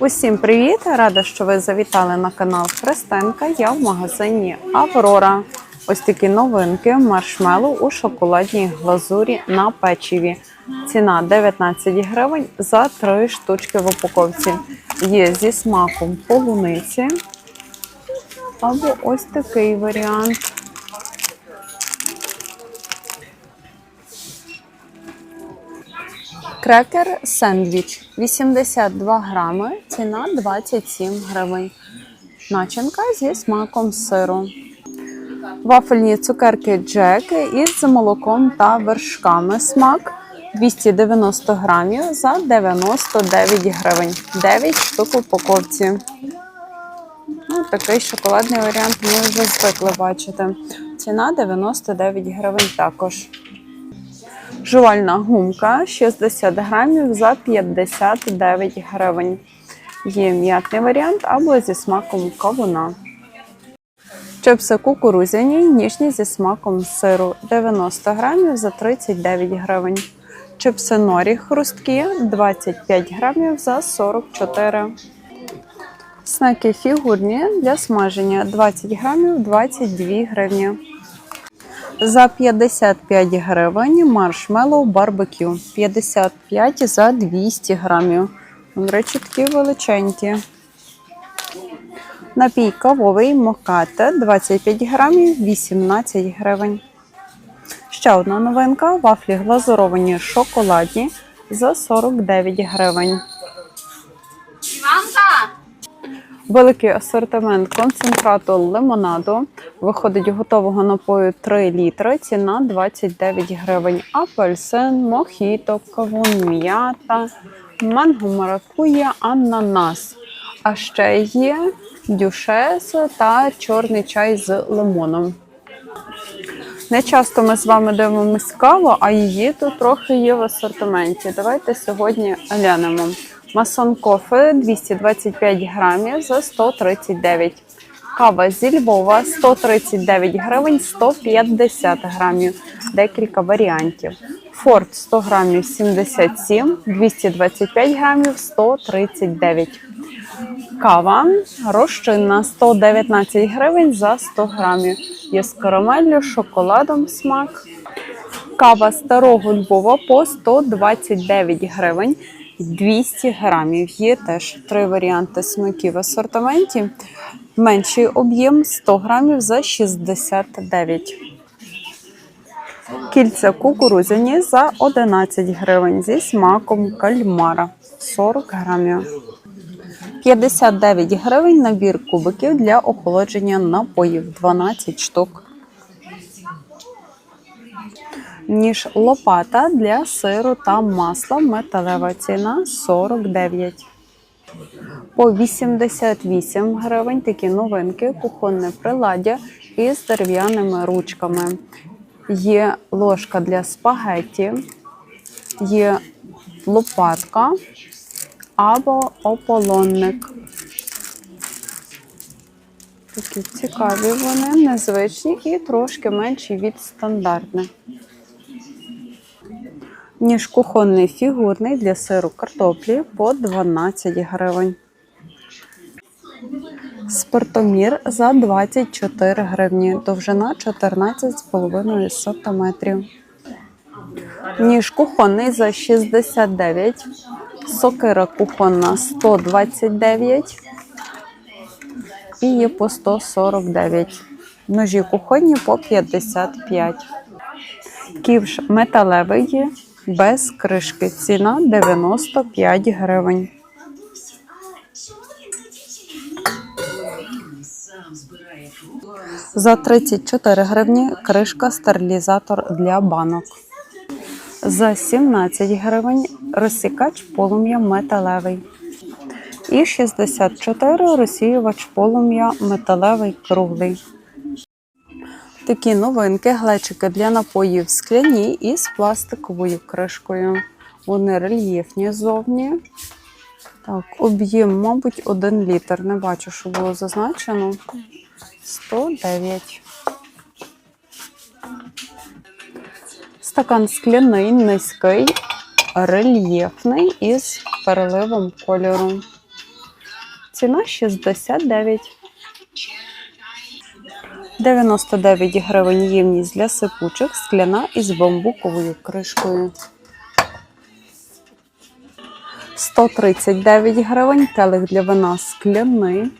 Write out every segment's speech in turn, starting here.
Усім привіт! Рада, що ви завітали на канал Христенка. Я в магазині Аврора. Ось такі новинки маршмеллоу у шоколадній глазурі на печиві. Ціна 19 гривень за 3 штучки в упаковці. Є зі смаком полуниці. Або ось такий варіант. Крекер сендвіч 82 грами, ціна 27 гривень. Начинка зі смаком сиру. Вафельні цукерки Джек із молоком та вершками. Смак 290 грамів за 99 гривень. 9 штук упаковці. Ну, такий шоколадний варіант ми вже звикли бачити. Ціна 99 гривень також. Жувальна гумка 60 грамів за 59 гривень. Є м'ятний варіант або зі смаком кавуна. Чипси кукурузяні, ніжні зі смаком сиру 90 грамів за 39 гривень. Чипси норі хрусткі 25 грамів за 44. Снеки фігурні для смаження 20 грамів 22 гривні. За 55 гривень маршмеллоу барбекю. 55 за 200 грамів. До речі, такі величенькі. Напій кавовий мокате 25 грамів 18 гривень. Ще одна новинка: вафлі глазуровані шоколадні за 49 гривень. Великий асортимент концентрату лимонаду. Виходить готового напою 3 літри. Ціна 29 гривень. Апельсин, мохіто, кавун, м'ята, манго маракуя, ананас. А ще є дюшес та чорний чай з лимоном. Не часто ми з вами дивимося каву, а її тут трохи є в асортименті. Давайте сьогодні глянемо. Масон кофе 225 грамів за 139. Кава зі Львова 139 гривень 150 грамів. Декілька варіантів. Форт 100 грамів 77, 225 грамів 139. Кава розчинна 119 гривень за 100 грамів. Є з карамеллю, шоколадом смак. Кава старого Львова по 129 гривень 200 грамів. Є теж три варіанти смаків в асортименті. Менший об'єм 100 грамів за 69. Кільця кукурудзяні за 11 гривень зі смаком кальмара 40 грамів. 59 гривень набір кубиків для охолодження напоїв 12 штук. Ніж лопата для сиру та масла. Металева ціна 49. По 88 гривень такі новинки, кухонне приладдя із дерев'яними ручками. Є ложка для спагетті, є лопатка або ополонник. Такі цікаві вони, незвичні і трошки менші від стандартних. Ніж кухонний фігурний для сиру картоплі по 12 гривень. Спиртомір за 24 гривні, довжина 14,5 см. Ніж кухонний за 69, сокира кухонна 129 є по 149. Ножі кухонні по 55. Ківш металевий є без кришки. Ціна 95 гривень. За 34 гривні кришка стерилізатор для банок. За 17 гривень розсікач полум'я металевий. І 64 розсіювач полум'я металевий круглий. Такі новинки, глечики для напоїв скляні із пластиковою кришкою. Вони рельєфні зовні. Так, об'єм, мабуть, 1 літр. Не бачу, що було зазначено. 109. Стакан скляний, низький, рельєфний із переливом кольору. Ціна 69. 99 гривень ємність для сипучих, скляна із бамбуковою кришкою. 139 гривень, келих для вина скляний.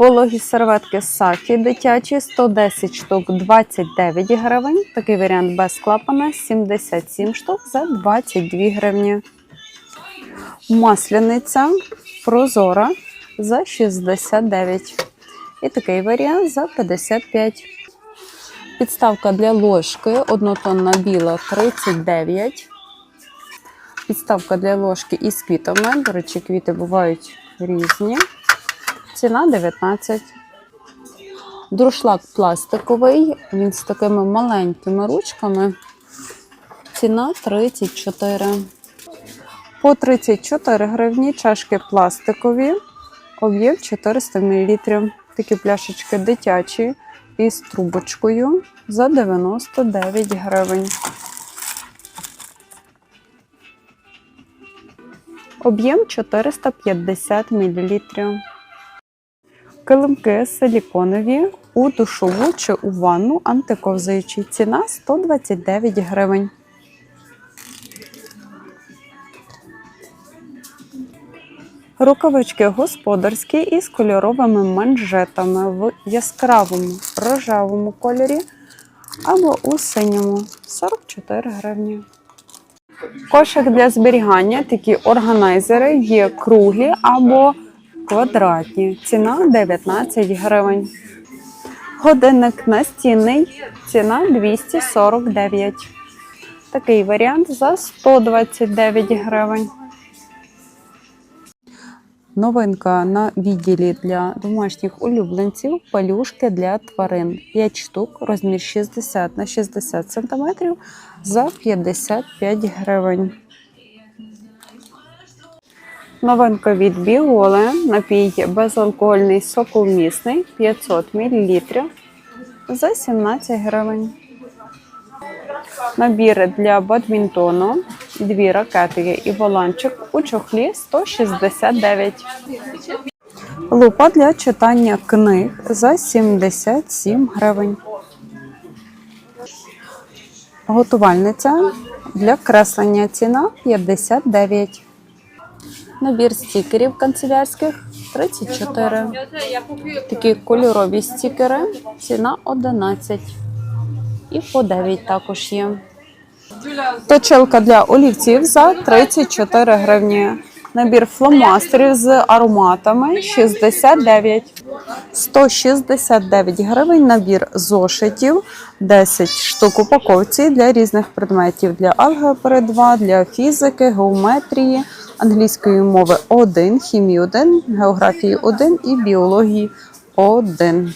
Вологі серветки Сафі дитячі 110 штук 29 гривень. Такий варіант без клапана 77 штук за 22 гривні. Масляниця прозора за 69. І такий варіант за 55. Підставка для ложки однотонна біла 39. Підставка для ложки із квітами. До речі, квіти бувають різні. Ціна 19. Друшлак пластиковий. Він з такими маленькими ручками. Ціна 34. По 34 гривні чашки пластикові. Об'єм 400 мл. Такі пляшечки дитячі із трубочкою за 99 гривень. Об'єм 450 мл. Килимки силіконові у душову чи у ванну антиковзаючі. Ціна 129 гривень. Рукавички господарські із кольоровими манжетами в яскравому рожевому кольорі або у синьому 44 гривні. Кошик для зберігання такі органайзери є круглі або квадратні. Ціна 19 гривень. Годинник настінний. Ціна 249. Такий варіант за 129 гривень. Новинка на відділі для домашніх улюбленців пелюшки для тварин. 5 штук, розмір 60 на 60 см за 55 гривень. Новинка від Біоле. Напій безалкогольний соковмісний 500 мл за 17 гривень. Набір для бадмінтону. Дві ракети і воланчик у чохлі 169. Лупа для читання книг за 77 гривень. Готувальниця для креслення ціна 59. Набір стікерів канцелярських 34. Такі кольорові стікери. Ціна 11. І по 9 також є. Точилка для олівців за 34 гривні. Набір фломастерів з ароматами 69. 169 гривень. Набір зошитів 10 штук упаковці для різних предметів для алгебри 2, для фізики, геометрії, англійської мови 1, хімії 1, географії 1 і біології 1.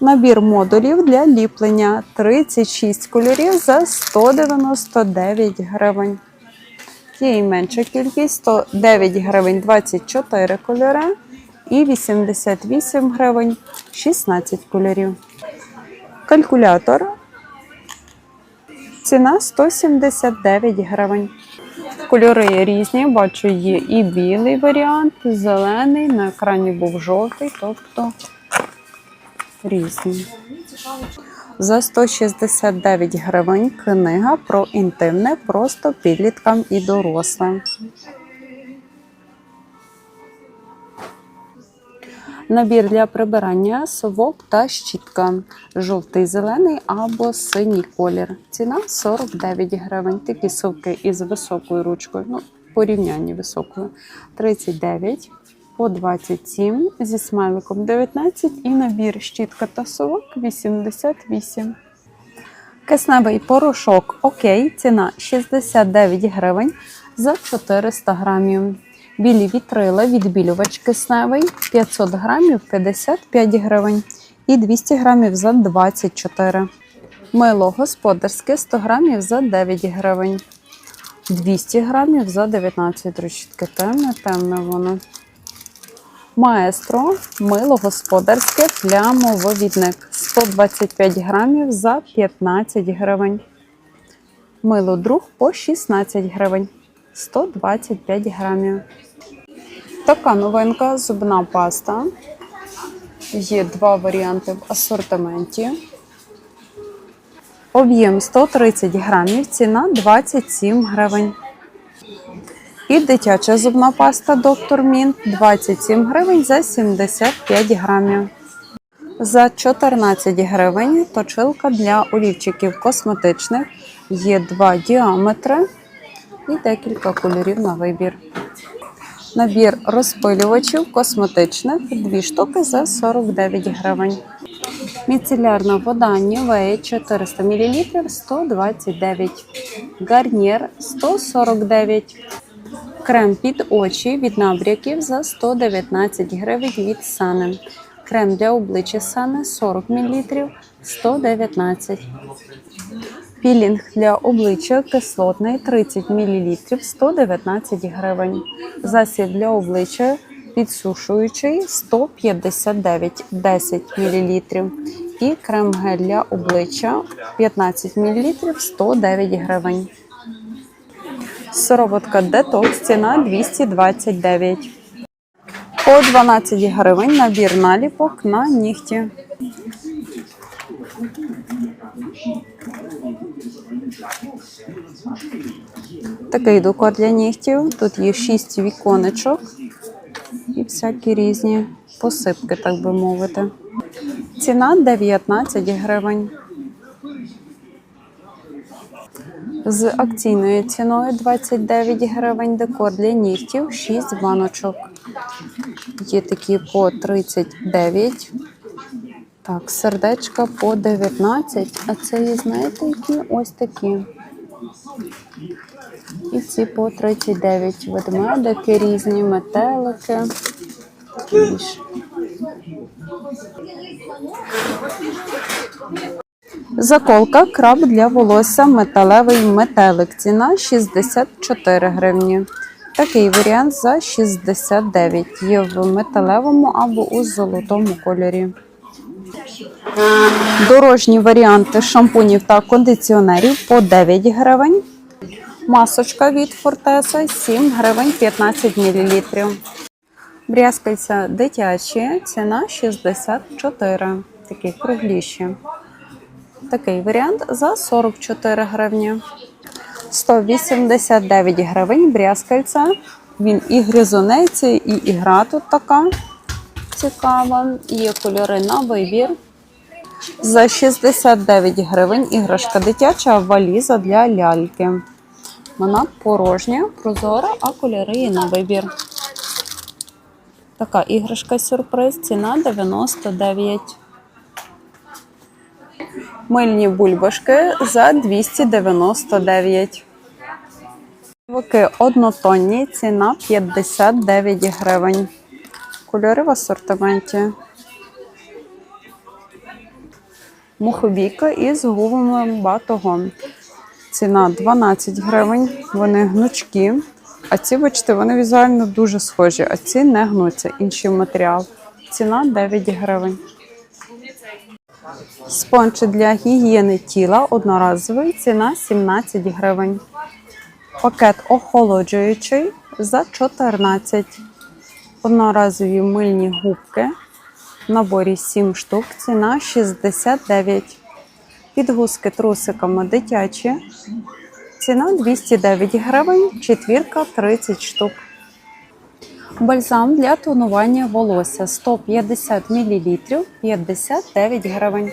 Набір модулів для ліплення 36 кольорів за 199 гривень. Є і менша кількість 109 гривень 24 кольори і 88 гривень 16 кольорів. Калькулятор. Ціна 179 гривень. Кольори різні, бачу, є і білий варіант, зелений, на екрані був жовтий, тобто різні. За 169 гривень книга про інтимне просто підліткам і дорослим. Набір для прибирання совок та щітка. Жовтий, зелений або синій колір. Ціна 49 гривень. Такі совки із високою ручкою. Ну, порівнянні високою. 39 по 27 зі смайликом 19 і набір щітка та совок 88. Кисневий порошок окей, ціна 69 гривень за 400 грамів. Білі вітрила, відбілювач кисневий 500 грамів 55 гривень і 200 грамів за 24. Мило господарське 100 грамів за 9 гривень. 200 грамів за 19 ручки. Темне, темне воно. Маестро мило господарське плямовивідник 125 грамів за 15 гривень. Мило друг по 16 гривень 125 грамів. Така новинка зубна паста. Є два варіанти в асортименті. Об'єм 130 грамів, ціна 27 гривень. І дитяча зубна паста Доктор Мінт 27 гривень за 75 грамів. За 14 гривень точилка для олівчиків косметичних. Є два діаметри і декілька кольорів на вибір. Набір розпилювачів косметичних дві штуки за 49 гривень. Міцелярна вода Nivea 400 мл 129. Гарнір 149. Крем під очі від набряків за 119 гривень від Сани. Крем для обличчя Сани 40 мл 119. Пілінг для обличчя кислотний 30 мл 119 гривень. Засіб для обличчя підсушуючий 159 10 мл. І крем гель для обличчя 15 мл 109 гривень. Сироватка детокс ціна 229. По 12 гривень набір наліпок на нігті. Такий декор для нігтів. Тут є 6 віконечок і всякі різні посипки, так би мовити. Ціна 19 гривень. З акційною ціною 29 гривень декор для нігтів 6 баночок. Є такі по 39. Так, сердечка по 19. А це знаєте, які ось такі. І ці по 39. Ведмедики різні, метелики. Заколка краб для волосся металевий метелик. Ціна 64 гривні. Такий варіант за 69. Є в металевому або у золотому кольорі. Дорожні варіанти шампунів та кондиціонерів по 9 гривень. Масочка від Фортеса 7 гривень 15 мл. Брязкальця дитячі, ціна 64. Такі кругліші. Такий варіант за 44 гривні. 189 гривень брязкальця. Він і гризунець, і ігра тут така цікава. Є кольори на вибір. За 69 гривень іграшка дитяча валіза для ляльки. Вона порожня, прозора, а кольори є на вибір. Така іграшка сюрприз, ціна 99. Мильні бульбашки за 299. Вики однотонні, ціна 59 гривень. Кольори в асортименті. Мухобійка із гумовим батогом. Ціна 12 гривень. Вони гнучкі. А ці, бачите, вони візуально дуже схожі, а ці не гнуться. Інший матеріал. Ціна 9 гривень. Спонж для гігієни тіла одноразовий. Ціна 17 гривень. Пакет охолоджуючий за 14. Одноразові мильні губки. В наборі 7 штук. Ціна 69. Підгузки трусиками дитячі. Ціна 209 гривень, четвірка 30 штук. Бальзам для тонування волосся 150 мл 59 гривень.